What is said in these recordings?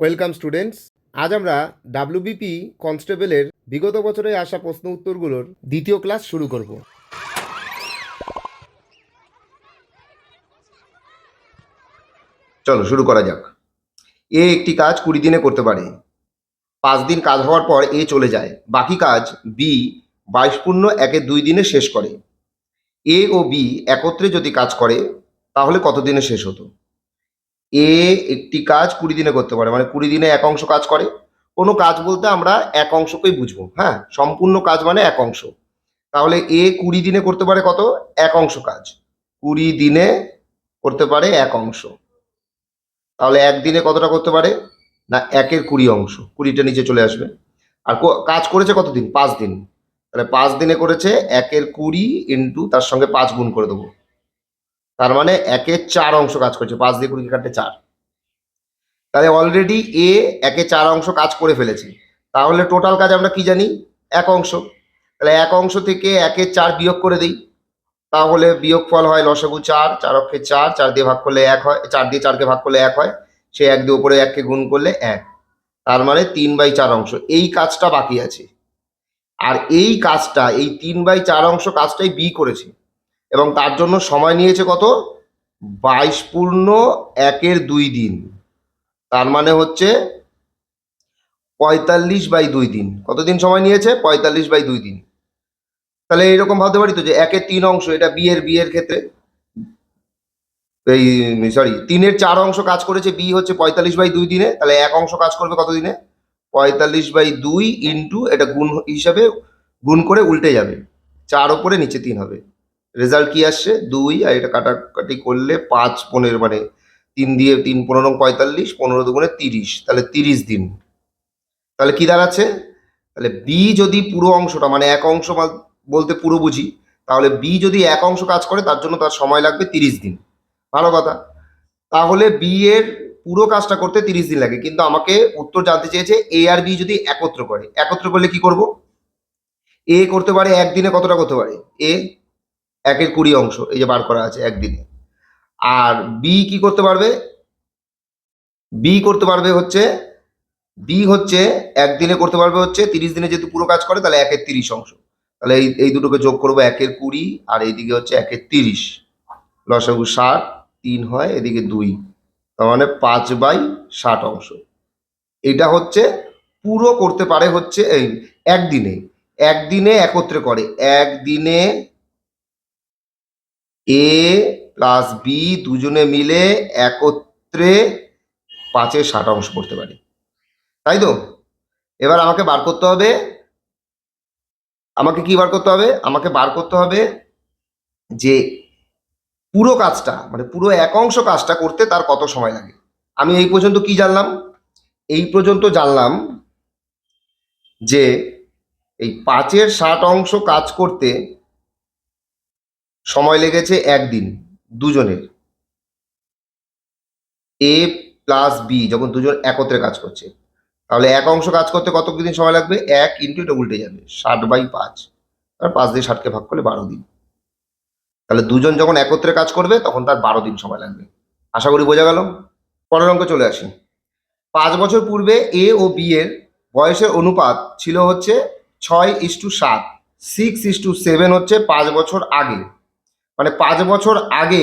Welcome students. আজ আমরা WBP কনস্টেবলের বিগত বছরে আসা প্রশ্ন উত্তরগুলোর দ্বিতীয় ক্লাস শুরু করব। চলো, শুরু করা যাক। এ একটি কাজ কুড়ি দিনে করতে পারে। পাঁচ দিন কাজ হওয়ার পর এ চলে যায়। বাকি কাজ বি বাইশ পূর্ণ একে দুই দিনে শেষ করে। এ ও বি একত্রে যদি কাজ করে, তাহলে কত দিনে শেষ হতো? এ একটি কাজ কুড়ি দিনে করতে পারে মানে কুড়ি দিনে এক অংশ কাজ করে। কোনো কাজ বলতে আমরা এক অংশকেই বুঝব হ্যাঁ? সম্পূর্ণ কাজ মানে এক অংশ। তাহলে এ কুড়ি দিনে করতে পারে কত? এক অংশ কাজ। কুড়ি দিনে করতে পারে এক অংশ। তাহলে একদিনে কতটা করতে পারে? না, একের কুড়ি অংশ। কুড়িটা নিচে চলে আসবে। আর কাজ করেছে কতদিন? পাঁচ দিন। তাহলে পাঁচ দিনে করেছে একের কুড়ি ইন্টু তার সঙ্গে পাঁচ গুণ করে দেবো। তার মানে একের চার অংশ কাজ করেছে, পাঁচ দিয়ে কুড়ি কাটতে চার। তাহলে অলরেডি এ একে চার অংশ কাজ করে ফেলেছে। তাহলে টোটাল কাজ আমরা কি জানি? এক অংশ। তাহলে এক অংশ থেকে একের চার বিয়োগ করে দিই। তাহলে বিয়োগ ফল হয় লসাগু চার চার অক্ষে চার চার দিয়ে ভাগ করলে এক হয়, চার দিয়ে চারকে ভাগ করলে এক হয়, সে এক দিয়ে উপরে এককে গুণ করলে এক। তার মানে তিন বাই চার অংশ। এই কাজটা বাকি আছে। আর এই কাজটা, এই তিন বাই চার অংশ কাজটাই বি করেছে। এবং তার জন্য সময় নিয়েছে কত? বাইশ পূর্ণ একের দুই দিন। তার মানে হচ্ছে পঁয়তাল্লিশ বাই দুই দিন। কতদিন সময় নিয়েছে? পঁয়তাল্লিশ বাই দুই দিন। তাহলে এইরকম ভাবতে পারি তো যে একের তিন অংশ, এটা বিয়ের বিয়ের ক্ষেত্রে? এই সরি তিনের চার অংশ কাজ করেছে বি হচ্ছে পঁয়তাল্লিশ বাই দুই দিনে। তাহলে এক অংশ কাজ করবে কত দিনে? পঁয়তাল্লিশ বাই দুই ইন্টু এটা গুণ হিসাবে গুণ করে উল্টে যাবে। চার ওপরে নিচে তিন হবে। রেজাল্ট কি আসছে? দুই, আর এটা কাটাকাটি করলে পাঁচ, পনেরো মানে তিন দিয়ে তিন, পনেরো পঁয়তাল্লিশ, পনেরো দুগুণে তিরিশ, তাহলে তিরিশ দিন। তাহলে কি দাঁড়াচ্ছে? তাহলে বি যদি পুরো অংশটা মানে এক অংশ বলতে পুরো বুঝি, তাহলে বি যদি এক অংশ কাজ করে, তার জন্য তার সময় লাগবে তিরিশ দিন। ভালো কথা। তাহলে বি এর পুরো কাজটা করতে তিরিশ দিন লাগে, কিন্তু আমাকে উত্তর জানতে চেয়েছে এ আর বি যদি একত্র করে, একত্র করলে কি করব? এ করতে পারে, একদিনে কতটা করতে পারে? এ একের কুড়ি অংশ, এই যে বার করা আছে একদিনে। আর বি কি করতে পারবে? বি করতে পারবে হচ্ছে বি হচ্ছে একদিনে করতে পারবে হচ্ছে তিরিশ দিনে যেহেতু পুরো কাজ করে, তাহলে একের তিরিশ অংশ। তাহলে এই এই দুটোকে যোগ করব একের কুড়ি, আর এইদিকে হচ্ছে একের তিরিশ। লসাগু ষাট, তিন হয় এদিকে দুই। তার মানে পাঁচ বাই ষাট অংশ। এটা হচ্ছে পুরো করতে পারে হচ্ছে এই একদিনে। একদিনে একত্রে করে। একদিনে এ প্লাস বি দুজনে মিলে একত্রে পাঁচের ষাট অংশ করতে পারে। তাই তো? এবার আমাকে বার করতে হবে। আমাকে কি বার করতে হবে? আমাকে বার করতে হবে যে পুরো কাজটা মানে পুরো এক অংশ কাজটা করতে তার কত সময় লাগে। আমি এই পর্যন্ত কি জানলাম? এই পর্যন্ত জানলাম যে এই পাঁচের ষাট অংশ কাজ করতে সময় লেগেছে একদিন, দুজনের। এ প্লাস বি যখন দুজন একত্রে কাজ করছে। তাহলে এক অংশ কাজ করতে কত দিন সময় লাগবে? এক ইন্টু এটা উল্টে যাবে, ষাট বাই পাঁচ। আর পাঁচ দিয়ে ষাটকে ভাগ করলে বারো দিন। তাহলে দুজন যখন একত্রে কাজ করবে, তখন তার বারো দিন সময় লাগবে। আশা করি বোঝা গেল? পরের অঙ্কে চলে আসি। পাঁচ বছর পূর্বে এ ও বি এর বয়সের অনুপাত ছিল হচ্ছে ছয় ইস টু সাত সিক্স ইস টু সেভেন হচ্ছে পাঁচ বছর আগে। মানে পাঁচ বছর আগে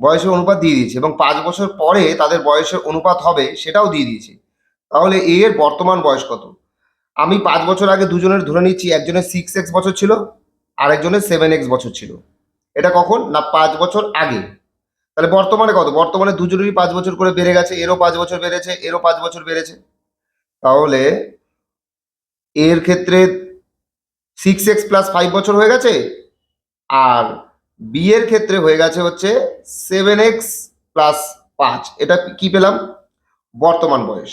বয়সের অনুপাত দিয়ে দিয়েছে এবং পাঁচ বছর পরে তাদের বয়সের অনুপাত হবে সেটাও দিয়ে দিয়েছে। তাহলে এর বর্তমান বয়স কত? আমি পাঁচ বছর আগে দুজনের ধরে নিচ্ছি, একজনের সিক্স এক্স বছর ছিল, আরেকজনের সেভেন এক্স বছর ছিল। এটা কখন? না পাঁচ বছর আগে? তাহলে বর্তমানে কত? বর্তমানে দুজনেরই পাঁচ বছর করে বেড়ে গেছে, এরও পাঁচ বছর বেড়েছে, এরও পাঁচ বছর বেড়েছে। তাহলে এর ক্ষেত্রে সিক্স এক্স প্লাস ফাইভ বছর হয়ে গেছে, আর বি এর ক্ষেত্রে হয়ে গেছে হচ্ছে সেভেন এক্স প্লাস পাঁচ। এটা কি পেলাম? বর্তমান বয়স।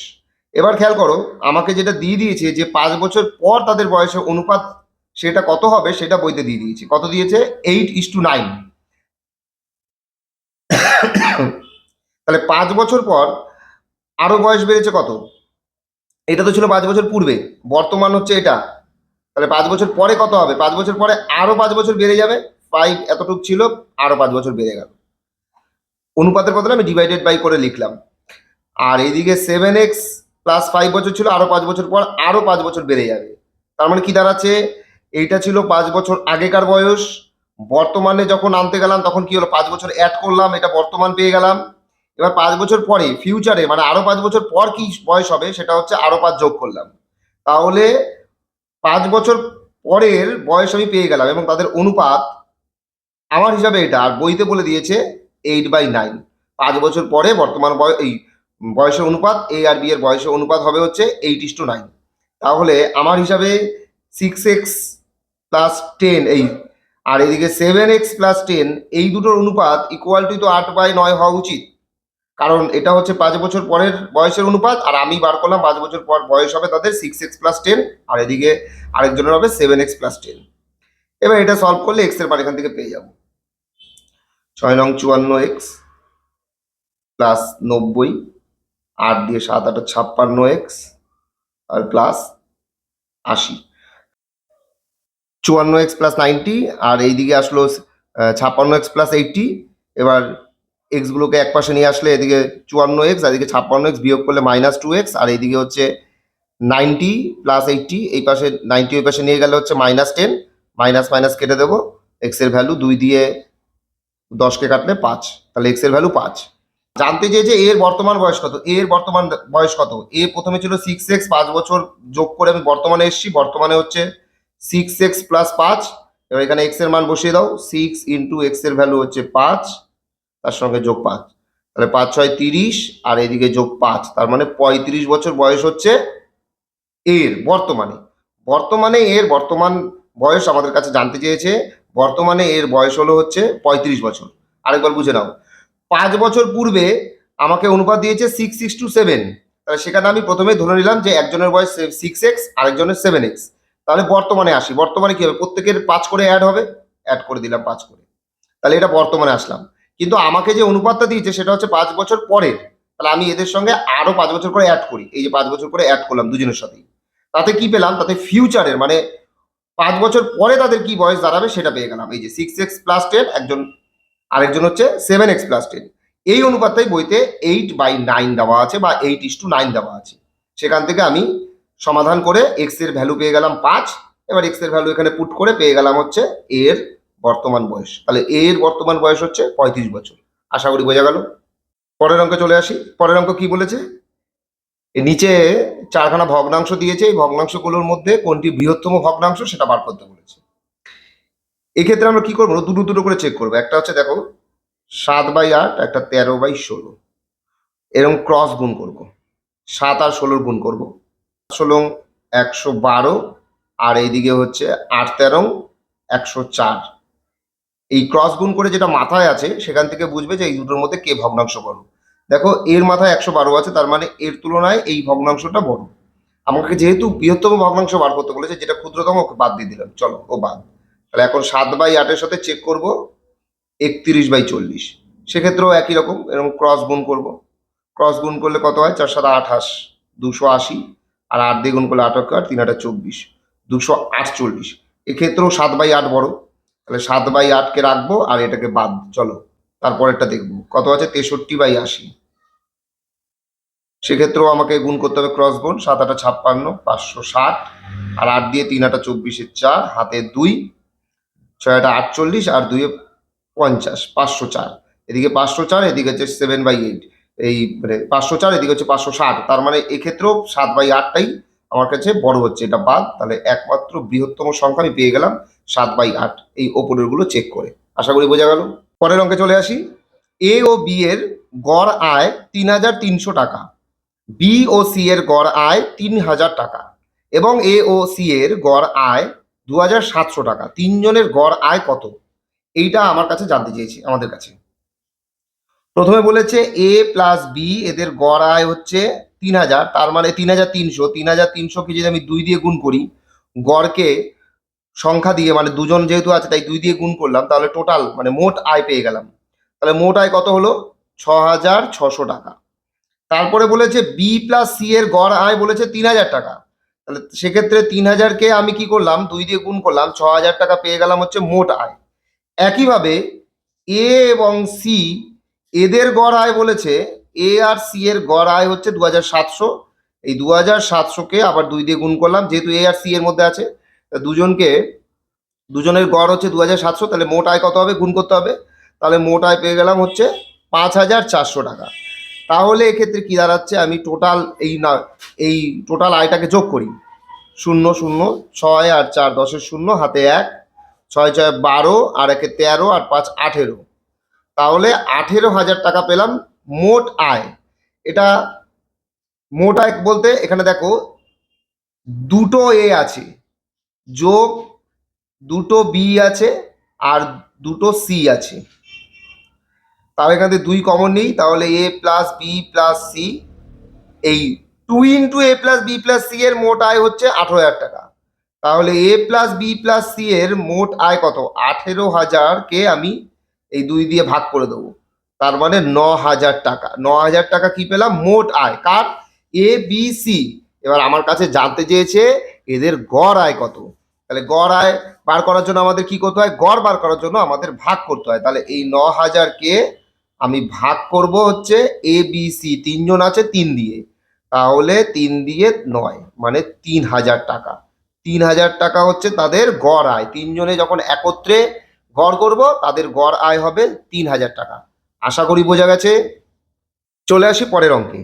এবার খেয়াল করো, আমাকে যেটা দিয়ে দিয়েছে যে পাঁচ বছর পর তাদের বয়সের অনুপাত সেটা কত হবে সেটা বইতে দিয়ে দিয়েছে। কত দিয়েছে? এইট ইস টু নাইন তাহলে পাঁচ বছর পর আরও বয়স বেড়েছে কত? এটা তো ছিল পাঁচ বছর পূর্বে। বর্তমান হচ্ছে এটা। তাহলে পাঁচ বছর পরে কত হবে? পাঁচ বছর পরে আরও পাঁচ বছর বেড়ে যাবে। ফাইভ এতটুকু ছিল, আরও পাঁচ বছর বেড়ে গেল। অনুপাতের কথাটা আমি ডিভাইডেড বাই করে লিখলাম। আর এইদিকে সেভেন এক্স প্লাস ফাইভ বছর ছিল, আরও পাঁচ বছর পর আরও পাঁচ বছর বেড়ে যাবে। তার মানে কি দাঁড়াচ্ছে? এইটা ছিল পাঁচ বছর আগেকার বয়স। বর্তমানে যখন আনতে গেলাম, তখন কি হলো? পাঁচ বছর অ্যাড করলাম, এটা বর্তমান পেয়ে গেলাম। এবার পাঁচ বছর পরে ফিউচারে মানে আরও পাঁচ বছর পর কি বয়স হবে, সেটা হচ্ছে আরও পাঁচ যোগ করলাম। তাহলে পাঁচ বছর পরের বয়স আমি পেয়ে গেলাম এবং তাদের অনুপাত আমার হিসাবে এটা, আর বইতে বলে দিয়েছে এইট বাই নাইন পাঁচ বছর পরে বর্তমান এই বয়সের অনুপাত এ আর বি এর বয়সের অনুপাত হবে হচ্ছে এইট ইস টু নাইন তাহলে আমার হিসাবে সিক্স এক্স প্লাস টেন এই, আর এদিকে সেভেন এক্স প্লাস টেন এই দুটোর অনুপাত ইকুয়াল টু তো আট বাই নয় হওয়া উচিত। কারণ এটা হচ্ছে পাঁচ বছর পরের বয়সের অনুপাত, আর আমি বার করলাম পাঁচ বছর পর বয়স হবে তাদের সিক্স এক্স প্লাস টেন আর এদিকে আরেকজনের হবে সেভেন এক্স প্লাস টেন এবার এটা সলভ করলে এক্সের মান এখান থেকে পেয়ে যাব। ছয় নং চুয়ান্ন এক্স প্লাস নব্বই, আট দিয়ে সাত, আট ছাপ্পান্ন এক্স আর প্লাস আশি। চুয়ান্ন এক্স প্লাস নাইনটি আর এইদিকে আসলো ছাপ্পান্ন এক্স প্লাস এইটটি। এবার এক্সগুলোকে এক পাশে নিয়ে আসলে এদিকে চুয়ান্ন এক্স, আর এদিকে ছাপ্পান্ন এক্স বিয়োগ করলে মাইনাস টু এক্স, আর এইদিকে হচ্ছে নাইনটি প্লাস এইটটি, এই পাশে নাইনটি, ওই পাশে নিয়ে গেলে হচ্ছে মাইনাস টেন, মাইনাস মাইনাস কেটে দেবো। এক্সের ভ্যালু দুই দিয়ে দশকে কাটলে পাঁচ, তাহলে এক্সের ভ্যালু পাঁচ। জানতে চেয়েছে এর বর্তমান বয়স কত? এর বর্তমান বয়স কত? এ প্রথমে ছিল সিক্স এক্স পাঁচ বছর যোগ করে আমি বর্তমানে এসেছি। বর্তমানে হচ্ছে সিক্স এক্স প্লাস পাঁচ। এবার এখানে এক্সের মান বসিয়ে দাও। সিক্স ইন্টু এক্সের ভ্যালু হচ্ছে পাঁচ, তার সঙ্গে যোগ পাঁচ। তাহলে পাঁচ ছয় তিরিশ, আর এদিকে যোগ পাঁচ। তার মানে পঁয়ত্রিশ বছর বয়স হচ্ছে এর বর্তমানে। বর্তমানে এর বর্তমান বয়স আমাদের কাছে জানতে চেয়েছে বর্তমানে এর বয়স হলো হচ্ছে পঁয়ত্রিশ বছর। আরেকবার বুঝে নাও। পাঁচ বছর পূর্বে আমাকে অনুপাত দিয়েছে সিক্স সিক্স টু সেভেন তাহলে সেখানে আমি প্রথমে ধরে নিলাম যে একজনের বয়স সিক্স এক্স আরেকজনের সেভেন এক্স তাহলে বর্তমানে আসি। বর্তমানে কি হবে? প্রত্যেকের পাঁচ করে অ্যাড হবে। অ্যাড করে দিলাম পাঁচ করে। তাহলে এটা বর্তমানে আসলাম। কিন্তু আমাকে যে অনুপাতটা দিয়েছে সেটা হচ্ছে পাঁচ বছর পরের। তাহলে আমি এদের সঙ্গে আরও পাঁচ বছর করে অ্যাড করি। এই যে পাঁচ বছর করে অ্যাড করলাম দুজনের সাথেই। তাতে কি পেলাম? তাতে ফিউচারের মানে পাঁচ বছর পরে তাদের কি বয়স দাঁড়াবে সেটা পেয়ে গেলাম। এই যে সিক্স এক্স প্লাস টেন একজন, আরেকজন হচ্ছে সেভেন এক্স প্লাস টেন এই অনুপাতটাই বইতে এইট বাই নাইন দেওয়া আছে বা এইট ইস টু নাইন দেওয়া আছে। সেখান থেকে আমি সমাধান করে এক্সের ভ্যালু পেয়ে গেলাম পাঁচ। এবার এক্সের ভ্যালু এখানে পুট করে পেয়ে গেলাম হচ্ছে এর বর্তমান বয়স। তাহলে এর বর্তমান বয়স হচ্ছে পঁয়ত্রিশ বছর। আশা করি বোঝা গেল। পরের অঙ্কে চলে আসি। পরের অঙ্ক কি বলেছে? নিচে চারখানা ভগ্নাংশ দিয়েছে। এই ভগ্নাংশগুলোর মধ্যে কোনটি বৃহত্তম ভগ্নাংশ সেটা বার করতে বলেছে। এক্ষেত্রে আমরা কি করব? দুটো দুটো করে চেক করব। একটা হচ্ছে দেখো, সাত বাই আট, একটা তেরো বাই ষোলো। এরকম ক্রস গুণ করব। সাত আর ষোলোর গুণ করব। ষোলো একশো বারো, আর এইদিকে হচ্ছে আট তেরো একশো চার। এই ক্রস গুণ করে যেটা মাথায় আছে, সেখান থেকে বুঝবে যে এই দুটোর মধ্যে কে ভগ্নাংশ বড়। দেখো, এর মাথায় একশো বারো আছে, তার মানে এর তুলনায় এই ভগ্নাংশটা বড়। আমাকে যেহেতু বৃহত্তম ভগ্নাংশ বার করতে বলেছে, যেটা ক্ষুদ্রতম, ওকে বাদ দিয়ে দিলাম। চলো, ও বাদ। তাহলে এখন সাত বাই আটের সাথে চেক করব, একত্রিশ বাই চল্লিশ। সেক্ষেত্রেও একই রকম, এরকম ক্রস গুণ করব। ক্রস গুণ করলে কত হয়? চার সাত আঠাশ, দুশো আশি, আর আট দিয়ে গুণ করলে আটাক্ক আর তিন আটা চব্বিশ, দুশো আটচল্লিশ। এক্ষেত্রেও সাত বাই আট বড়। তাহলে সাত বাই আটকে রাখব, আর এটাকে বাদ, চলো। তারপরেরটা দেখব। কত আছে? তেষট্টি বাই আশি। সেক্ষেত্রেও আমাকে গুণ করতে হবে ক্রস গুণ সাত আটা ছাপ্পান্ন, পাঁচশো ষাট, আর আট দিয়ে তিন আটা চব্বিশের চার, হাতে দুই, ছয় আটা আটচল্লিশ, আর দুইয়ে পঞ্চাশ, পাঁচশো চার। এদিকে পাঁচশো চার, এদিকে হচ্ছে সেভেন বাই এইট এই মানে পাঁচশো চার, এদিকে হচ্ছে পাঁচশো ষাট। তার মানে এক্ষেত্রেও সাত বাই আটটাই আমার কাছে বড় হচ্ছে এটা বাদ। তাহলে একমাত্র বৃহত্তম সংখ্যা আমি পেয়ে গেলাম সাত বাই আট এই ওপরেরগুলো চেক করে। আশা করি বোঝা গেল। পরের অঙ্কে চলে আসি। এ ও বি এর গড় আয় তিন হাজার তিনশো টাকা। বি ও সি এর গড় আয় তিন হাজার টাকা এবং এ ও সি এর গড় আয় দু হাজার সাতশো টাকা। তিনজনের গড় আয় কত? এইটা আমার কাছে জানতে চেয়েছি, আমাদের কাছে। প্রথমে বলেছে এ প্লাস বি এদের গড় আয় হচ্ছে তিন হাজার, তার মানে তিন হাজার তিনশো। তিন হাজার তিনশোকে যদি আমি দুই দিয়ে গুণ করি, গড়কে সংখ্যা দিয়ে মানে দুজন যেহেতু আছে, তাই দুই দিয়ে গুণ করলাম, তাহলে টোটাল মানে মোট আয় পেয়ে গেলাম। তাহলে মোট আয় কত হলো? ছ হাজার ছশো টাকা। তারপরে বলেছে বি প্লাস সি এর গড় আয় বলেছে তিন হাজার টাকা। তাহলে সেক্ষেত্রে তিন হাজারকে আমি কি করলাম? দুই দিয়ে গুণ করলাম ছ হাজার টাকা পেয়ে গেলাম হচ্ছে মোট আয়। একইভাবে এ এবং সি এদের গড় আয় বলেছে এ আর সি এর গড় আয় হচ্ছে দু হাজার সাতশো। এই দু হাজার সাতশোকে আবার দুই দিয়ে গুণ করলাম, যেহেতু এ আর সি এর মধ্যে আছে দুজনকে, দুজনের গড় হচ্ছে দু হাজার সাতশো, তাহলে মোট আয় কত হবে? গুণ করতে হবে। তাহলে মোট আয় পেয়ে গেলাম হচ্ছে পাঁচ হাজার চারশো টাকা। তাহলে এক্ষেত্রে কি দাঁড়াচ্ছে? আমি টোটাল এই না, এই টোটাল আয়টাকে যোগ করি। শূন্য শূন্য, ছয় আর চার, দশের শূন্য, হাতে এক, ছয় ছয়, বারো, আর একে তেরো, আর পাঁচ, আঠেরো। তাহলে আঠেরো হাজার টাকা পেলাম মোট আয়। এটা মোট আয় বলতে এখানে দেখো, দুটো এ আছে, যোগ দুটো বি আছে, আর দুটো সি আছে। তাহলে এখান থেকে দুই কমন নেই, তাহলে A plus B plus C এই two into A plus B plus C এর মোট আয় হচ্ছে আঠেরো হাজার টাকা। তাহলে A plus B plus C এর মোট আয় কত? আঠেরো হাজারকে আমি এই দুই দিয়ে ভাগ করে দেবো। তার মানে ন হাজার টাকা। ন হাজার টাকা কি পেলাম? মোট আয়। কার? এ বি সি এবার আমার কাছে জানতে চেয়েছে এদের গড় আয় কত। তাহলে গড় আয় বার করার জন্য আমাদের কি করতে হয়? গড় বার করার জন্য আমাদের ভাগ করতে হয়। তাহলে এই ন হাজারকে আমি ভাগ করব হচ্ছে এ বি সি তিনজন আছে, তিন দিয়ে। তাহলে তিন দিয়ে নয় মানে তিন হাজার টাকা। তিন হাজার টাকা হচ্ছে তাদের গড় আয়। তিনজনে যখন একত্রে গড় করব, তাদের গড় আয় হবে তিন হাজার টাকা। আশা করি বোঝা গেছে? চলে আসি পরের অঙ্কে।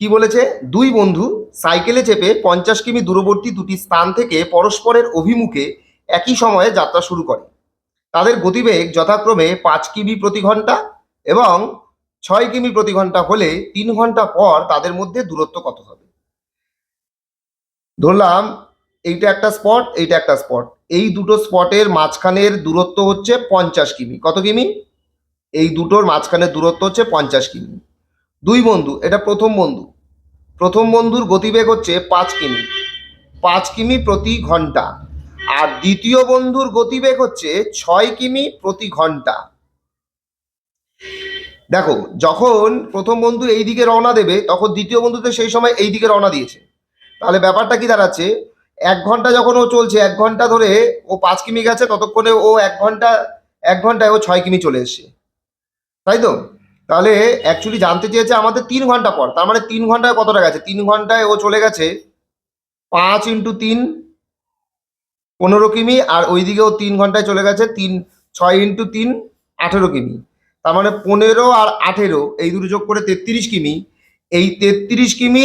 কি বলেছে? দুই বন্ধু সাইকেলে চেপে পঞ্চাশ কিমি দূরবর্তী দুটি স্থান থেকে পরস্পরের অভিমুখে একই সময়ে যাত্রা শুরু করে। তাদের গতিবেগ যথাক্রমে পাঁচ কিমি প্রতি ঘণ্টা এবং ছয় কিমি প্রতি ঘণ্টা হলে তিন ঘণ্টা পর তাদের মধ্যে দূরত্ব কত হবে? ধরলাম, এইটা একটা স্পট এইটা একটা স্পট এই দুটো স্পটের মাঝখানের দূরত্ব হচ্ছে পঞ্চাশ কিমি। কত কিমি? এই দুটোর মাঝখানের দূরত্ব হচ্ছে পঞ্চাশ কিমি। দুই বন্ধু, এটা প্রথম বন্ধু। প্রথম বন্ধুর গতিবেগ হচ্ছে পাঁচ কিমি। পাঁচ কিমি প্রতি ঘণ্টা। আর দ্বিতীয় বন্ধুর গতিবেগ হচ্ছে ছয় কিমি প্রতি ঘণ্টা। দেখো, যখন প্রথম বন্ধু এই দিকে রওনা দেবে, তখন দ্বিতীয় বন্ধু তো সেই সময় এই দিকে রওনা দিয়েছে। তাহলে ব্যাপারটা কি দাঁড়াচ্ছে? এক ঘণ্টা যখন ও চলছে, এক ঘণ্টা ধরে ও পাঁচ কিমি গেছে, ততক্ষণে ও এক ঘণ্টা, এক ঘন্টায় ও ছয় কিমি চলে এসছে। তাই তো? তাহলে অ্যাকচুয়ালি জানতে চেয়েছে আমাদের তিন ঘণ্টা পর। তার মানে তিন ঘন্টায় কতটা গেছে? তিন ঘন্টায় ও চলে গেছে পাঁচ ইন্টু তিন, পনেরো কিমি, আর ওইদিকেও তিন ঘন্টায় চলে গেছে তিন, ছয় ইন্টু তিন, আঠেরো কিমি। তার মানে পনেরো আর আঠেরো, এই দুটো যোগ করে তেত্রিশ কিমি, এই তেত্রিশ কিমি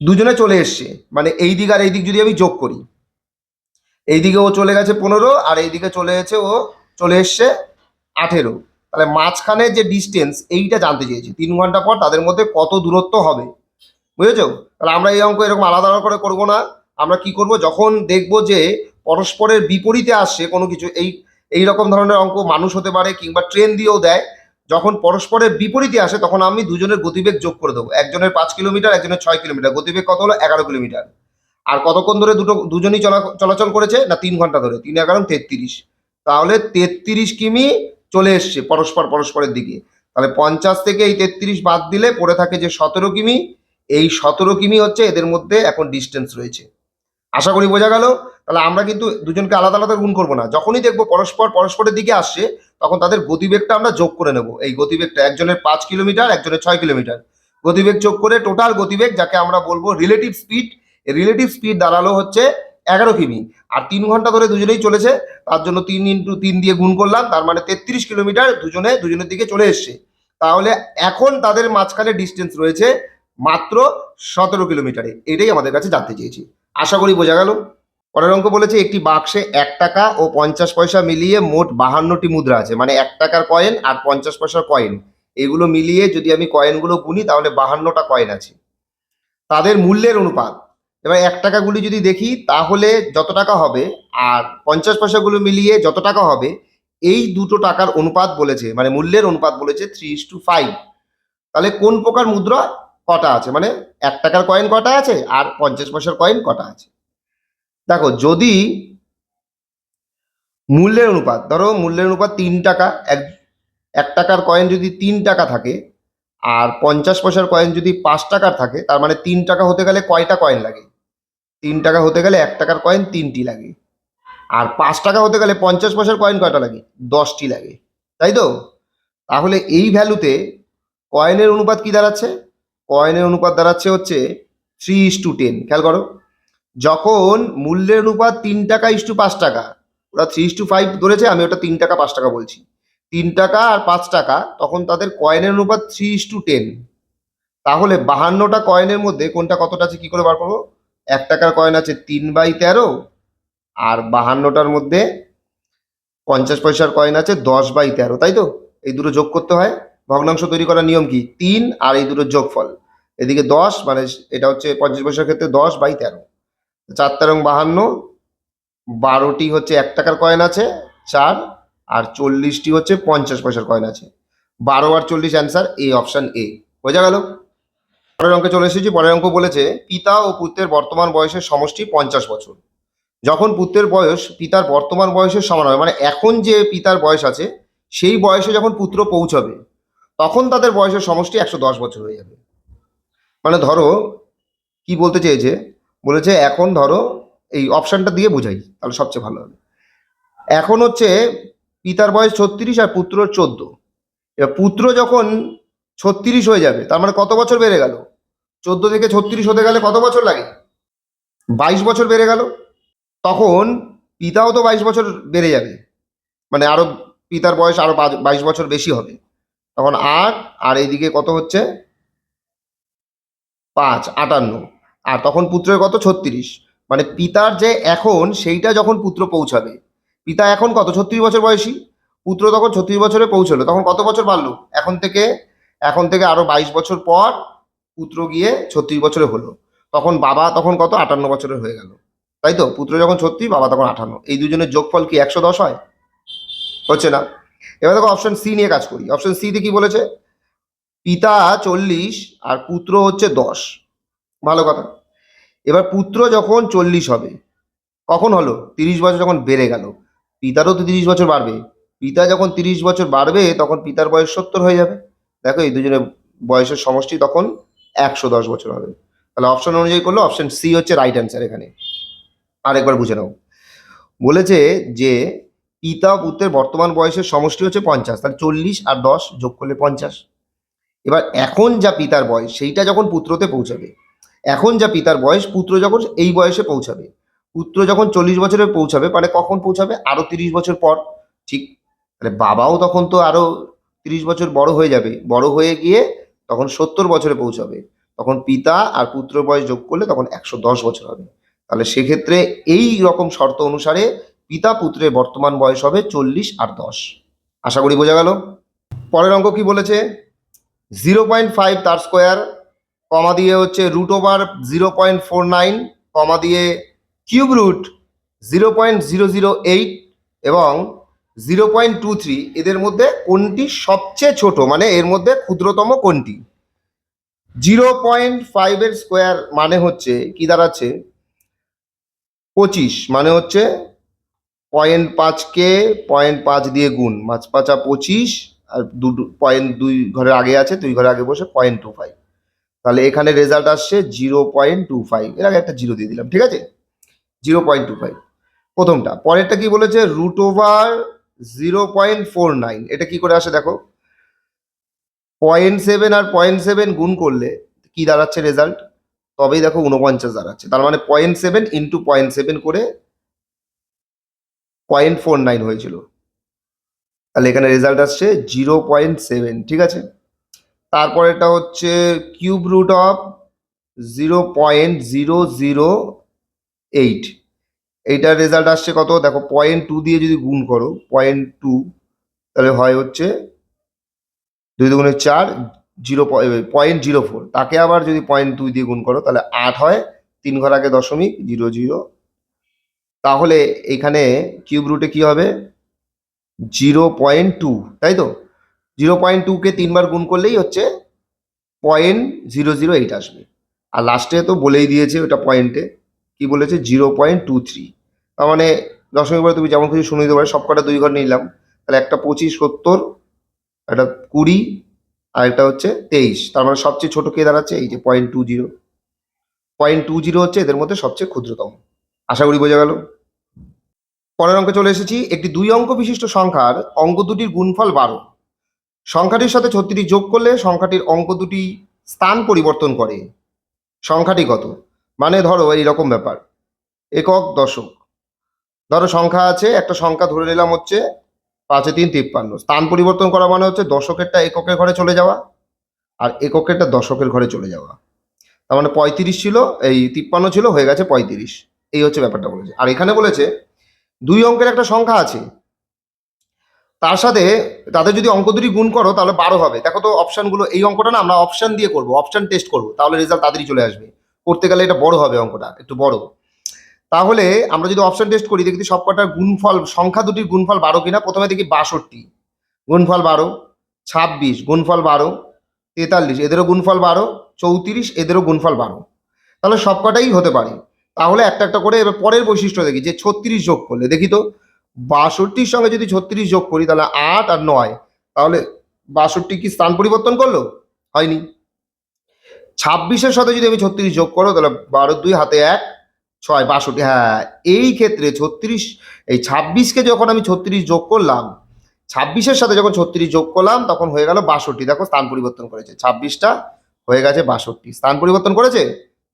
দুজনে চলে এসছে। মানে এই দিক আর এই দিক যদি আমি যোগ করি। এইদিকে ও চলে গেছে পনেরো আর এইদিকে চলে গেছে ও চলে এসছে আঠেরো। তাহলে মাঝখানে যে ডিস্টেন্স এইটা জানতে চেয়েছি। তিন ঘণ্টা পর তাদের মধ্যে কত দূরত্ব হবে। বুঝেছ? তাহলে আমরা এই অঙ্ক এরকম আলাদা আলাদা করে করব না। আমরা কি করব? যখন দেখব যে পরস্পরের বিপরীতে আসছে কোনো কিছু, এই এই রকম ধরনের অঙ্ক মানুষ হতে পারে কিংবা ট্রেন দিয়েও দেয়। যখন পরস্পরের বিপরীতে আসে, তখন আমি দুজনের গতিবেগ যোগ করে দেবো। একজনের পাঁচ কিলোমিটার, একজনের ছয় কিলোমিটার। গতিবেগ কত হলো? এগারো কিলোমিটার। আর কতক্ষণ ধরে দুটো, দুজনই চলা, চলাচল করেছে? না, তিন ঘণ্টা ধরে। তিন এগারো, তেত্রিশ। তাহলে তেত্রিশ কিমি চলে এসছে পরস্পর, পরস্পরের দিকে। তাহলে পঞ্চাশ থেকে এই তেত্রিশ বাদ দিলে পড়ে থাকে যে সতেরো কিমি। এই সতেরো কিমি হচ্ছে এদের মধ্যে এখন ডিস্টেন্স রয়েছে। আশা করি বোঝা গেল। তাহলে আমরা কিন্তু দুজনকে আলাদা আলাদা গুণ করব না। যখনই দেখব পরস্পর পরস্পরের দিকে আসছে, তখন তাদের গতিবেগটা আমরা যোগ করে নেব। এই গতিবেগটা একজনের পাঁচ কিলোমিটার, একজনের ছয় কিলোমিটার। গতিবেগ যোগ করে টোটাল গতিবেগ, যাকে আমরা বলব রিলেটিভ স্পিড রিলেটিভ স্পিড দাঁড়াল হচ্ছে এগারো কিমি। আর তিন ঘণ্টা ধরে দুজনেই চলেছে, তার জন্য তিন ইন্টু তিন দিয়ে গুণ করলাম, তার মানে তেত্রিশ কিলোমিটার দুজনে দুজনের দিকে চলে এসছে। তাহলে এখন তাদের মাঝখানে ডিস্টেন্স রয়েছে মাত্র সতেরো কিলোমিটারে। এটাই আমাদের কাছে জানতে চেয়েছি। আশা করি বোঝা গেল। পরের অঙ্ক বলেছে একটি বাক্সে এক টাকা ও পঞ্চাশ পয়সা মিলিয়ে মোট বাহান্নটি মুদ্রা আছে। মানে এক টাকার কয়েন আর পঞ্চাশ পয়সার কয়েন এগুলো মিলিয়ে যদি আমি কয়েনগুলো গুনি, তাহলে বাহান্নটা কয়েন আছে। তাদের মূল্যের অনুপাত। এবার এক টাকাগুলি যদি দেখি, তাহলে যত টাকা হবে আর পঞ্চাশ পয়সাগুলো মিলিয়ে যত টাকা হবে, এই দুটো টাকার অনুপাত বলেছে। মানে মূল্যের অনুপাত বলেছে থ্রি ইস টু ফাইভ তাহলে কোন প্রকার মুদ্রা কটা আছে? মানে এক টাকার কয়েন কটা আছে আর পঞ্চাশ পয়সার কয়েন কটা আছে? দেখো, যদি মূল্যের অনুপাত, ধরো মূল্যের অনুপাত তিন টাকা, এক এক টাকার কয়েন যদি তিন টাকা থাকে, আর পঞ্চাশ পয়সার কয়েন যদি পাঁচ টাকার থাকে, তার মানে তিন টাকা হতে গেলে কয়টা কয়েন লাগে? তিন টাকা হতে গেলে এক টাকার কয়েন তিনটি লাগে। আর পাঁচ টাকা হতে গেলে পঞ্চাশ পয়সার কয়েন কয়টা লাগে? দশটি লাগে। তাই তো? তাহলে এই ভ্যালুতে কয়েনের অনুপাত কি দাঁড়াচ্ছে? কয়েনের অনুপাত দাঁড়াচ্ছে হচ্ছে থ্রি ইস টু টেন খেয়াল করো। যখন মূল্যের অনুপাত তিন টাকা ইস টু পাঁচ টাকা, ওরা থ্রি ইস টু ফাইভ ধরেছে, আমি ওটা তিন টাকা, পাঁচ টাকা বলছি। তিন টাকা আর পাঁচ টাকা, তখন তাদের কয়েনের অনুপাত থ্রি ইস টু টেন তাহলে বাহান্নটা কয়েনের মধ্যে কোনটা কতটা আছে, কি করে বার করব? এক টাকার কয়েন আছে তিন বাই তেরো, আর বাহান্নটার মধ্যে পঞ্চাশ পয়সার কয়েন আছে দশ বাই তেরো, তাই তো? এই দুটো যোগ করতে হয়। ভগ্নাংশ তৈরি করার নিয়ম কি? তিন আর এই দুটো যোগফল। এদিকে দশ মানে এটা হচ্ছে পঞ্চাশ পয়সার ক্ষেত্রে দশ বাই তেরো। চার তেরো বাহান্ন, বারোটি হচ্ছে এক টাকার কয়েন আছে, চার, আর চল্লিশটি হচ্ছে পঞ্চাশ পয়সার কয়েন আছে। বারো আর চল্লিশ অ্যান্সার এ অপশন এ বোঝা গেল? পরের অঙ্কে চলে এসেছি, পরের অঙ্ক বলেছে, পিতা ও পুত্রের বর্তমান বয়সের সমষ্টি পঞ্চাশ বছর। যখন পুত্রের বয়স পিতার বর্তমান বয়সের সমান হবে মানে এখন যে পিতার বয়স আছে, সেই বয়সে যখন পুত্র পৌঁছবে, তখন তাদের বয়সের সমষ্টি একশো দশ বছর হয়ে যাবে। মানে ধরো, কি বলতে চেয়েছে? বলেছে, এখন ধরো এই অপশানটা দিয়ে বোঝাই, তাহলে সবচেয়ে ভালো হবে। এখন হচ্ছে পিতার বয়স ছত্রিশ আর পুত্র চোদ্দ। এবার পুত্র যখন ছত্রিশ হয়ে যাবে, তার মানে কত বছর বেড়ে গেল? চোদ্দ থেকে ছত্রিশ হতে গেলে কত বছর লাগে? বাইশ বছর বেড়ে গেল। তখন পিতাও তো বাইশ বছর বেড়ে যাবে। মানে আরও পিতার বয়স আরও বাইশ বছর বেশি হবে। তখন আট, আর এইদিকে কত হচ্ছে? পাঁচ, আটান্ন। আর তখন পুত্রের কত? ছত্রিশ। মানে পিতার যে এখন, সেইটা যখন পুত্র পৌঁছাবে, পিতা এখন কত? ছত্রিশ বছর বয়সী? পুত্র তখন ছত্রিশ বছরে পৌঁছলো। তখন কত বছর বাড়লো? এখন থেকে এখন থেকে আরও বাইশ বছর পর পুত্র গিয়ে ছত্রিশ বছরে হলো। তখন বাবা তখন কত? আটান্ন বছরের হয়ে গেল। তাই তো? পুত্র যখন ছত্রিশ, বাবা তখন আটান্ন। এই দুজনের যোগফল কি একশো দশ হয়? হচ্ছে না। এবার দেখো অপশন সি নিয়ে কাজ করি। অপশন সিতে কি বলেছে? পিতা চল্লিশ আর পুত্র হচ্ছে দশ। ভালো কথা। এবার পুত্র যখন চল্লিশ হবে, কখন হলো? তিরিশ বছর যখন বেড়ে গেল, পিতারও তো তিরিশ বছর বাড়বে। পিতা যখন তিরিশ বছর বাড়বে, তখন পিতার বয়স সত্তর হয়ে যাবে। দেখো, এই দুজনের বয়সের সমষ্টি তখন একশো দশ বছর হবে। তাহলে অপশন অনুযায়ী করলে অপশন সি হচ্ছে রাইট অ্যান্সার এখানে। আরেকবার বুঝে নাও। বলেছে যে, পিতা পুত্রের বর্তমান বয়সের সমষ্টি হচ্ছে পঞ্চাশ, তাহলে চল্লিশ আর দশ যোগ করলে পঞ্চাশ। এবার এখন যা পিতার বয়স, সেইটা যখন পুত্রতে পৌঁছাবে এখন যা পিতার বয়স, পুত্র যখন এই বয়সে পৌঁছাবে, পুত্র যখন চল্লিশ বছরে পৌঁছাবে মানে কখন পৌঁছাবে? আরও তিরিশ বছর পর। ঠিক? তাহলে বাবাও তখন তো আরও তিরিশ বছর বড় হয়ে যাবে। বড় হয়ে গিয়ে তখন সত্তর বছরে পৌঁছাবে। তখন পিতা আর পুত্র বয়স যোগ করলে তখন একশো দশ বছর হবে। তাহলে সেক্ষেত্রে এই রকম শর্ত অনুসারে পিতা পুত্রের বর্তমান বয়স হবে চল্লিশ আর দশ। আশা করি বোঝা গেল? পরের অঙ্ক কি বলেছে? জিরো পয়েন্ট ফাইভ তার স্কোয়ার কমা দিয়ে হচ্ছে root over zero point four nine comma দিয়ে cube root zero point zero zero eight এবং জিরো পয়েন্ট টু থ্রি এদের মধ্যে কোনটি সবচেয়ে ছোট? মানে এর মধ্যে ক্ষুদ্রতম কোনটি? জিরো পয়েন্ট ফাইভের স্কোয়ার মানে হচ্ছে কি দাঁড়াচ্ছে? পঁচিশ মানে হচ্ছে পয়েন্ট পাঁচকে পয়েন্ট পাঁচ দিয়ে গুণ। পাঁচ পাঁচা পঁচিশ, আর দুটো পয়েন্ট দুই ঘরের আগে আছে, দুই ঘরের আগে বসে পয়েন্ট টু ফাইভ তাহলে এখানে রেজাল্ট আসছে জিরো পয়েন্ট টু ফাইভ এর আগে একটা জিরো দিয়ে দিলাম, ঠিক আছে? জিরো পয়েন্ট টু ফাইভ প্রথমটা, পরেরটা কি বলেছে? Root over zero point four nine এটা কি করে আসে দেখো? পয়েন্ট সেভেন আর পয়েন্ট সেভেন গুণ করলে কি দাঁড়াচ্ছে রেজাল্ট তবেই দেখো উনপঞ্চাশ দাঁড়াচ্ছে। তার মানে point seven into point seven করে পয়েন্ট ফোর নাইন হয়েছিল। তাহলে এখানে রেজাল্ট আসছে জিরো পয়েন্ট সেভেন ঠিক আছে? তারপরেটা হচ্ছে cube root of zero point zero zero eight. এইটার রেজাল্ট আসছে কত? দেখো, পয়েন্ট টু দিয়ে যদি গুণ করো, পয়েন্ট টু, তাহলে হয় হচ্ছে দুই দুগুণে চার, জিরো পয়েন্ট জিরো ফোর। তাকে আবার যদি পয়েন্ট দুই দিয়ে গুণ করো, তাহলে আট হয়, তিন ঘর আগে দশমিক, জিরো জিরো। তাহলে এখানে কিউব রুটে কি হবে? জিরো পয়েন্ট টু, তাই তো? জিরো পয়েন্ট টুকে তিনবার গুণ করলেই হচ্ছে পয়েন্ট জিরো জিরো এইট আসবে। আর লাস্টে তো বলেই দিয়েছে ওটা পয়েন্টে, কি বলেছে? Zero point two three. তার মানে দশমিক পরে তুমি যেমন কিছু শুনে দিতে পারো সব কটা দুই ঘর নিলাম। তাহলে একটা পঁচিশ, সত্তর, একটা কুড়ি, আর একটা হচ্ছে তেইশ। তার মানে সবচেয়ে ছোটো কে দাঁড়াচ্ছে? এই যে point two zero. Point two zero হচ্ছে এদের মধ্যে সবচেয়ে ক্ষুদ্রতম। আশা করি বোঝা গেল। পরের অঙ্কে চলে এসেছি। একটি দুই অঙ্ক বিশিষ্ট সংখ্যার অঙ্ক দুটির গুণফল বারো। সংখ্যাটির সাথে ছত্রিশ যোগ করলে সংখ্যাটির অঙ্ক দুটি স্থান পরিবর্তন করে। সংখ্যাটি কত? মানে ধরো, এইরকম ব্যাপার। একক দশক। ধরো সংখ্যা আছে, একটা সংখ্যা ধরে নিলাম হচ্ছে পাঁচে তিন তিপ্পান্ন। স্থান পরিবর্তন করা মানে হচ্ছে দশকেরটা এককের ঘরে চলে যাওয়া আর এককেরটা দশকের ঘরে চলে যাওয়া। তার মানে পঁয়ত্রিশ ছিল, এই তিপ্পান্ন ছিল, হয়ে গেছে পঁয়ত্রিশ। এই হচ্ছে ব্যাপারটা বলেছে। আর এখানে বলেছে, দুই অঙ্কের একটা সংখ্যা আছে তার সাথে তাদের যদি অঙ্ক দুটি গুণ করো, তাহলে বারো হবে। দেখো তো অপশানগুলো, এই অঙ্কটা না আমরা অপশান দিয়ে করব, অপশান টেস্ট করব, তাহলে রেজাল্ট তাড়াতাড়ি চলে আসবে। করতে গেলে এটা বড় হবে অঙ্কটা, একটু বড়। তাহলে আমরা যদি অপশান টেস্ট করি, দেখি সবকটার গুণফল, সংখ্যা দুটির গুণফল বারো কিনা, প্রথমে দেখি বাষট্টি। গুণফল বারো, ছাব্বিশ, গুণফল বারো, তেতাল্লিশ, এদেরও গুণফল বারো, চৌত্রিশ, এদেরও গুণফল বারো। তাহলে সবকটাই হতে পারে। তাহলে একটা একটা করে এবার পরের বৈশিষ্ট্য দেখি, যে ছত্রিশ যোগ করলে, দেখি তো বাষট্টির সঙ্গে যদি ছত্রিশ যোগ করি, তাহলে আট আর নয়। তাহলে বাষট্টি কি স্থান পরিবর্তন করল? হয়নি। ছাব্বিশের সাথে যদি আমি ছত্রিশ যোগ করো, তাহলে বারো দুই হাতে এক, ছয় বাষট্টি। হ্যাঁ এই ক্ষেত্রে ছত্রিশ, এই ছাব্বিশকে যখন আমি ছত্রিশ যোগ করলাম, ছাব্বিশের সাথে যখন ছত্রিশ যোগ করলাম, তখন হয়ে গেল বাষট্টি। দেখো স্থান পরিবর্তন করেছে। ছাব্বিশটা হয়ে গেছে বাষট্টি। স্থান পরিবর্তন করেছে?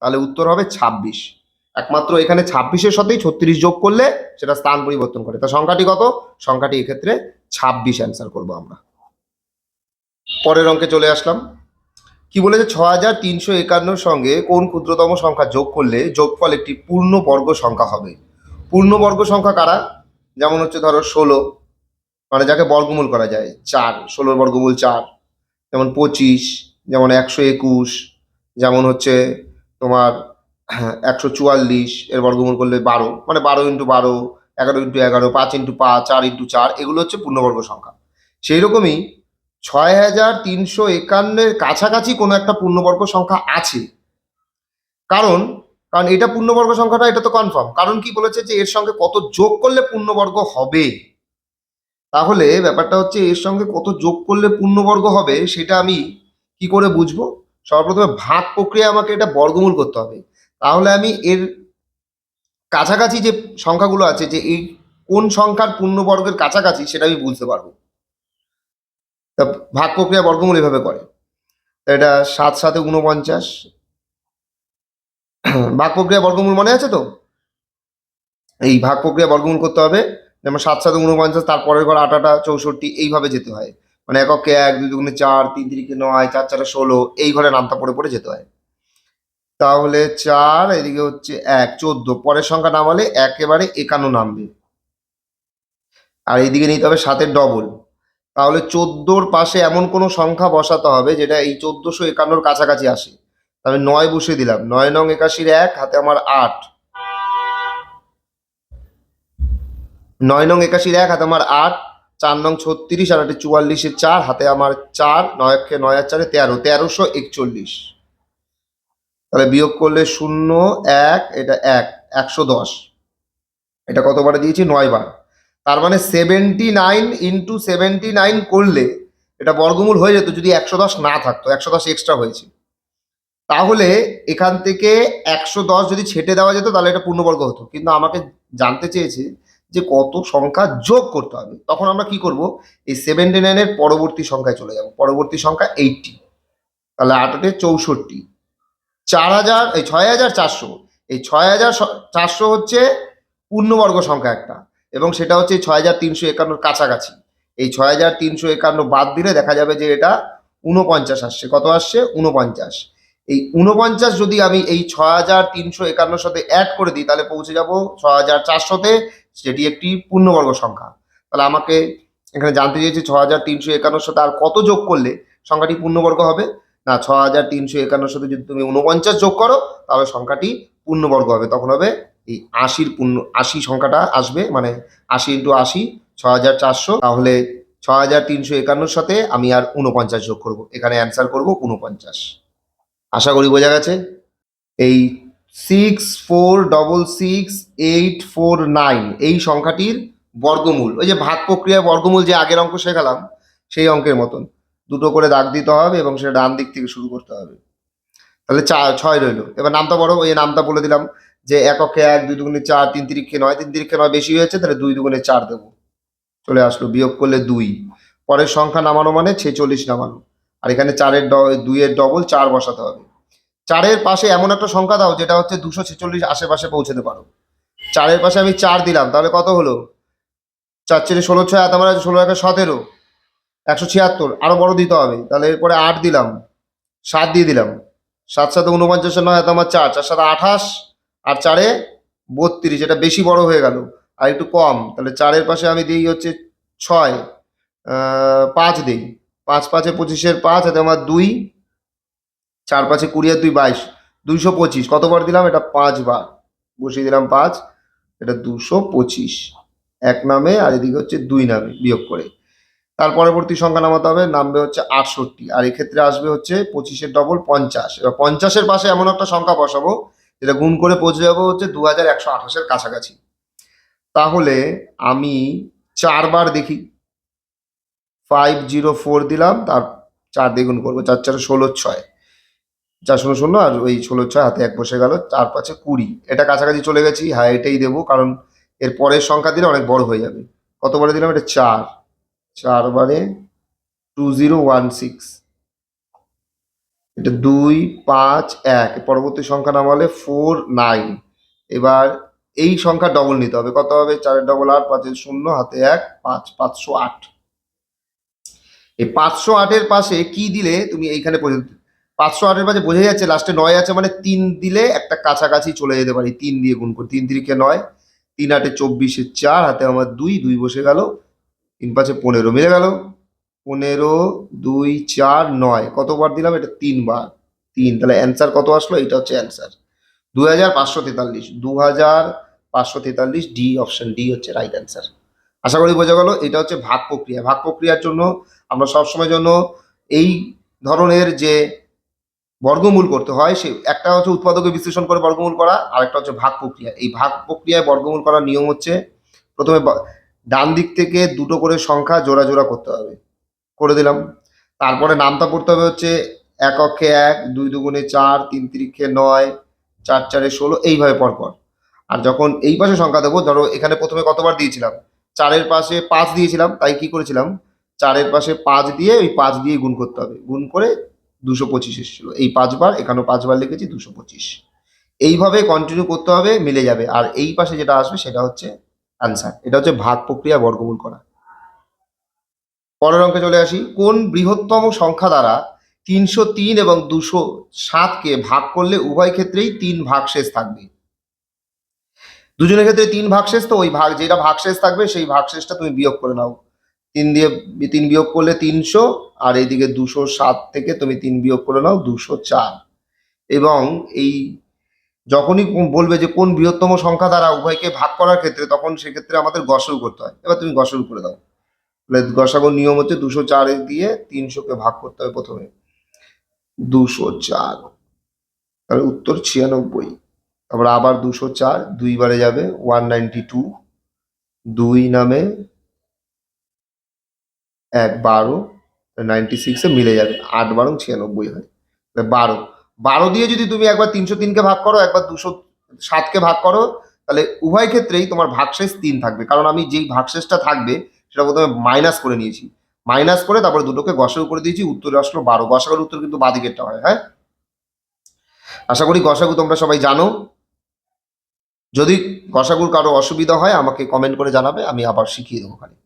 তাহলে উত্তর হবে ছাব্বিশ। একমাত্র এখানে ছাব্বিশের সাথেই ছত্রিশ যোগ করলে সেটা স্থান পরিবর্তন করে। তা সংখ্যাটি কত? সংখ্যাটি এক্ষেত্রে ছাব্বিশ অ্যান্সার করব আমরা। পরের অঙ্কে চলে আসলাম। কি বলেছে? ছ হাজার তিনশো একান্নর সঙ্গে কোন ক্ষুদ্রতম সংখ্যা যোগ করলে যোগফল একটি পূর্ণ বর্গ সংখ্যা হবে? পূর্ণ বর্গ সংখ্যা কারা? যেমন হচ্ছে ধরো ষোলো মানে যাকে বর্গমূল করা যায়, চার, ষোলোর বর্গমূল চার। যেমন পঁচিশ, যেমন একশো একুশ, যেমন হচ্ছে তোমার একশো চুয়াল্লিশ, এর বর্গমূল করলে বারো মানে বারো ইন্টু বারো, এগারো ইন্টু এগারো, পাঁচ ইন্টু পাঁচ, চার ইন্টু চার, এগুলো হচ্ছে পূর্ণবর্গ সংখ্যা। সেই রকমই ছয় হাজার তিনশো একান্নের কাছাকাছি কোনো একটা পূর্ণবর্গ সংখ্যা আছে। কারণ কারণ এটা পূর্ণবর্গ সংখ্যাটা, এটা তো কনফার্ম কারণ কি বলেছে যে এর সঙ্গে কত যোগ করলে পূর্ণবর্গ হবে? তাহলে ব্যাপারটা হচ্ছে এর সঙ্গে কত যোগ করলে পূর্ণবর্গ হবে, সেটা আমি কি করে বুঝব? সর্বপ্রথমে ভাগ প্রক্রিয়া আমাকে এটা বর্গমূল করতে হবে। তাহলে আমি এর কাছাকাছি যে সংখ্যাগুলো আছে, যে এই কোন সংখ্যার পূর্ণবর্গের কাছাকাছি সেটা আমি বুঝতে পারব। তা ভাগ প্রক্রিয়া বর্গমূল এভাবে করে। তা এটা সাত সাথে উনপঞ্চাশ ভাগ প্রক্রিয়া বর্গমূল মনে আছে তো? এই ভাগ প্রক্রিয়া বর্গমূল করতে হবে, যেমন সাত সাথে উনপঞ্চাশ তারপরের ঘর আটাটা চৌষট্টি, এইভাবে যেতে হয়। মানে এককে এক, দুই দুগুণে চার, তিন তিরিকে নয়, চার চারে ষোলো, এই ঘরে নামটা পড়ে পড়ে যেতে হয়। তাহলে চার, এদিকে হচ্ছে এক, চোদ্দ। পরের সংখ্যা নামালে একেবারে একান্ন নামবে। আর এইদিকে নিতে হবে সাতের ডবল তাহলে চোদ্দোর পাশে এমন কোনো সংখ্যা বসাতে হবে যেটা এই চোদ্দোশো একান্নর কাছাকাছি আসে। তাহলে নয় বসিয়ে দিলাম। নয় নং একাশির এক, হাতে আমার আট। নয় নং একাশির এক, হাতে আমার আট। চার নং ছত্রিশ, আর আটে চুয়াল্লিশের চার, হাতে আমার চার। নয় নয় আর চারে তেরো। তেরোশো একচল্লিশ। তাহলে বিয়োগ করলে শূন্য, এক, এটা এক, একশো দশ। এটা কতবার দিয়েছি? নয় বার। তার মানে seventy nine into seventy nine করলে এটা বর্গমূল হয়ে যেত যদি একশো দশ না থাকতো, একশো দশ এক্সট্রা হয়েছে। তাহলে এখান থেকে একশো দশ যদি ছেটে দেওয়া যেত তাহলে এটা পূর্ণবর্গ হতো। কিন্তু আমাকে জানতে চেয়েছে যে কত সংখ্যা যোগ করতে হবে। তখন আমরা কি করব? এই সেভেন্টি নাইনের পরবর্তী সংখ্যায় চলে যাব। পরবর্তী সংখ্যা এইটটি তাহলে আটাটে চৌষট্টি। চার হাজার, এই ছয় হাজার চারশো। এই ছয় হাজার চারশো হচ্ছে পূর্ণবর্গ সংখ্যা একটা এবং সেটা হচ্ছে ছয় হাজার তিনশো একান্নর কাছাকাছি। এই ছয় হাজার তিনশো একান্ন বাদ দিলে দেখা যাবে যে এটা উনপঞ্চাশ আসছে। কত আসছে? উনপঞ্চাশ এই উনপঞ্চাশ যদি আমি এই ছয় হাজার তিনশো একান্নর সাথে অ্যাড করে দিই, তাহলে পৌঁছে যাব ছয় হাজার চারশোতে সেটি একটি পূর্ণবর্গ সংখ্যা। তাহলে আমাকে এখানে জানতে চেয়েছি ছ হাজার তিনশো একান্নর সাথে আর কত যোগ করলে সংখ্যাটি পূর্ণবর্গ হবে? না ছ হাজার তিনশো একান্নর সাথে যদি তুমি উনপঞ্চাশ যোগ করো, তাহলে সংখ্যাটি পূর্ণবর্গ হবে। তখন হবে এই আশির পূর্ণ, আশি সংখ্যাটা আসবে মানে আশি ইন্টু আশি ছ হাজার চারশো। তাহলে ছ হাজার তিনশো একান্নর সাথে আমি আর উনপঞ্চাশ যোগ করব। এখানে অ্যান্সার করব উনপঞ্চাশ আশা করি বোঝা গেছে? এই six four double six eight four nine এই সংখ্যাটির বর্গমূল, ওই যে ভাগ প্রক্রিয়ায় বর্গমূল যে আগের অঙ্ক শেখালাম, সেই অঙ্কের মতন। দুটো করে দাগ দিতে হবে এবং সেটা ডান দিক থেকে শুরু করতে হবে। তাহলে চা ছয় রইল। এবার নামটা বড় ওই নামটা বলে দিলাম যে এককে এক, দুই দুগুণে চার, তিন তিরিখে নয়, তিন তিরিখে নয় বেশি হয়েছে, তাহলে দুই দুগুণে চার দেবো। চলে আসলো, বিয়োগ করলে দুই। পরের সংখ্যা নামানো মানে ছেচল্লিশ নামানো। আর এখানে চারের ড- দুইয়ের ডবল চার বসাতে হবে। চারের পাশে এমন একটা সংখ্যা দাও, যেটা হচ্ছে দুশো ছেচল্লিশ আশেপাশে পৌঁছাতে পারো। চারের পাশে আমি চার দিলাম, তাহলে কত হলো? চার চেরে ষোলো ছয় হাত আমার ষোলো একে সতেরো। একশো ছিয়াত্তর, আরও বড় দিতে হবে। তাহলে এরপরে আট দিলাম, সাত দিয়ে দিলাম। সাত সাথে উনপঞ্চাশ নয় হাতে আমার চার চার সাথে আঠাশ, আর চারে বত্রিশ, এটা বেশি বড় হয়ে গেল, আর একটু কম। তাহলে চারের পাশে আমি দিই হচ্ছে ছয় পাঁচ দিই। পাঁচ পাঁচে পঁচিশের পাঁচ হাতে আমার দুই, চার পাঁচে কুড়ি আর দুই বাইশ, দুইশো পঁচিশ। কতবার দিলাম? এটা পাঁচবার। বসিয়ে দিলাম পাঁচ, এটা দুশো পঁচিশ। এক নামে, আর এদিকে হচ্ছে দুই নামে বিয়োগ করে। তার পরবর্তী সংখ্যা নামাতে হবে, নামবে হচ্ছে আটষট্টি। আর এক্ষেত্রে আসবে হচ্ছে পঁচিশের ডবল পঞ্চাশ। এবার পঞ্চাশের পাশে এমন একটা সংখ্যা বসাবো, যেটা গুণ করে পৌঁছে যাব হচ্ছে দু হাজার একশো আঠাশের কাছাকাছি। তাহলে আমি চারবার দেখি। ফাইভ জিরো ফোর দিলাম, তার চার দ্বিগুণ করব, চার চার ষোলো ছয়। চার শূন্য শূন্য, আর ওই ষোলো ছয় হাতে এক বসে গেল, চার পাঁচে কুড়ি। এটা কাছাকাছি চলে গেছি হ্যাঁ এটাই দেবো, কারণ এর পরের সংখ্যা দিলে অনেক বড় হয়ে যাবে। কতবারে দিলাম? এটা চার। চারবারে টু জিরো ওয়ান সিক্স এটা দুই, পাঁচ, এক। পরবর্তী সংখ্যা নাম হলে ফোর নাইন এবার এই সংখ্যা ডবল নিতে হবে। কত হবে? চারের ডবল আট, পাঁচের শূন্য, হাতে এক, পাঁচ, পাঁচশো আট। এই পাঁচশো আটের পাশে কি দিলে তুমি এইখানে পর্যন্ত পাঁচশো আটের পাশে বোঝা যাচ্ছে লাস্টে নয় আছে মানে তিন দিলে একটা কাছাকাছি চলে যেতে পারি। তিন দিয়ে গুণ করে। তিন তিরিকে নয়, তিন আটে চব্বিশে চার, হাতে আমার দুই দুই বসে গেল। তিন পাঁচে পনেরো মিলে গেল। পনেরো, দুই, চার, নয়। কতবার দিলাম? এটা তিনবার। তিন। তাহলে অ্যান্সার কত আসলো? এটা হচ্ছে অ্যান্সার দু হাজার পাঁচশো তেতাল্লিশ। দু হাজার পাঁচশো তেতাল্লিশ ডি অপশন ডি হচ্ছে রাইট অ্যান্সার আশা করি বোঝা গেল, এটা হচ্ছে ভাগ প্রক্রিয়া। ভাগ প্রক্রিয়ার জন্য আমরা সবসময় জন্য এই ধরনের যে বর্গমূল করতে হয়, সে একটা হচ্ছে উৎপাদকে বিশ্লেষণ করে বর্গমূল করা আর একটা হচ্ছে ভাগ প্রক্রিয়া। এই ভাগ প্রক্রিয়ায় বর্গমূল করার নিয়ম হচ্ছে, প্রথমে ডান দিক থেকে দুটো করে সংখ্যা জোড়া জোড়া করতে হবে। করে দিলাম। তারপরে নামতা পড়তে হবে হচ্ছে এক অক্ষে এক, দুই দুগুণে চার, তিন তিরিক্ষে নয়, চার চারে ষোলো, এইভাবে পরপর। আর যখন এই পাশে সংখ্যা দেবো, ধরো এখানে প্রথমে কতবার দিয়েছিলাম? চারের পাশে পাঁচ দিয়েছিলাম, তাই কি করেছিলাম? চারের পাশে পাঁচ দিয়ে ওই পাঁচ দিয়ে গুণ করতে হবে। গুণ করে দুশো পঁচিশ এসেছিল। এই পাঁচবার, এখানেও পাঁচবার লিখেছি দুশো পঁচিশ। এইভাবে কন্টিনিউ করতে হবে, মিলে যাবে। আর এই পাশে যেটা আসবে, সেটা হচ্ছে অ্যান্সার এটা হচ্ছে ভাগ প্রক্রিয়া বর্গমূল করা। পরের অঙ্কে চলে আসি। কোন বৃহত্তম সংখ্যা দ্বারা তিনশো তিন এবং দুশো সাতকে ভাগ করলে উভয় ক্ষেত্রেই তিন ভাগশেষ থাকবে? দুজনের ক্ষেত্রে তিন ভাগশেষ, তো ওই ভাগ যেটা ভাগশেষ থাকবে, সেই ভাগশেষটা তুমি বিয়োগ করে নাও। তিন দিয়ে, তিন বিয়োগ করলে তিনশো, আর এইদিকে দুশো সাত থেকে তুমি তিন বিয়োগ করে নাও, দুশো চার। এবং এই যখনই বলবে যে কোন বৃহত্তম সংখ্যা দ্বারা উভয়কে ভাগ করার ক্ষেত্রে, তখন সেক্ষেত্রে আমাদের গসরু করতে হয়। এবার তুমি গসরু করে দাও। তাহলে গসাগুর নিয়ম হচ্ছে দুশো চারে দিয়ে তিনশোকে ভাগ করতে হবে প্রথমে। দুশো চার। তাহলে উত্তর ছিয়ানব্বই। তারপর আবার দুশো চার দুইবারে যাবে ওয়ান নাইনটি টু। দুই নামে এক বারো নাইনটি সিক্সে মিলে যাবে আট বারো ছিয়ানব্বই হয়। বারো। বারো দিয়ে যদি তুমি একবার তিনশো তিনকে ভাগ করো, একবার দুশো সাতকে ভাগ করো, তাহলে উভয় ক্ষেত্রেই তোমার ভাগশেষ তিন থাকবে। কারণ আমি যেই ভাগশেষটা থাকবে, সেটা প্রথমে মাইনাস করে নিয়েছি। মাইনাস করে তারপরে দুটোকে গসাগু করে দিয়েছি, উত্তরে আসলো বারো। গসাগুর উত্তর কিন্তু বাদিকেরটা হয় হ্যাঁ? আশা করি গসাগু তোমরা সবাই জানো। যদি গসাগুর কারও অসুবিধা হয়, আমাকে কমেন্ট করে জানাবে, আমি আবার শিখিয়ে দেবো খালি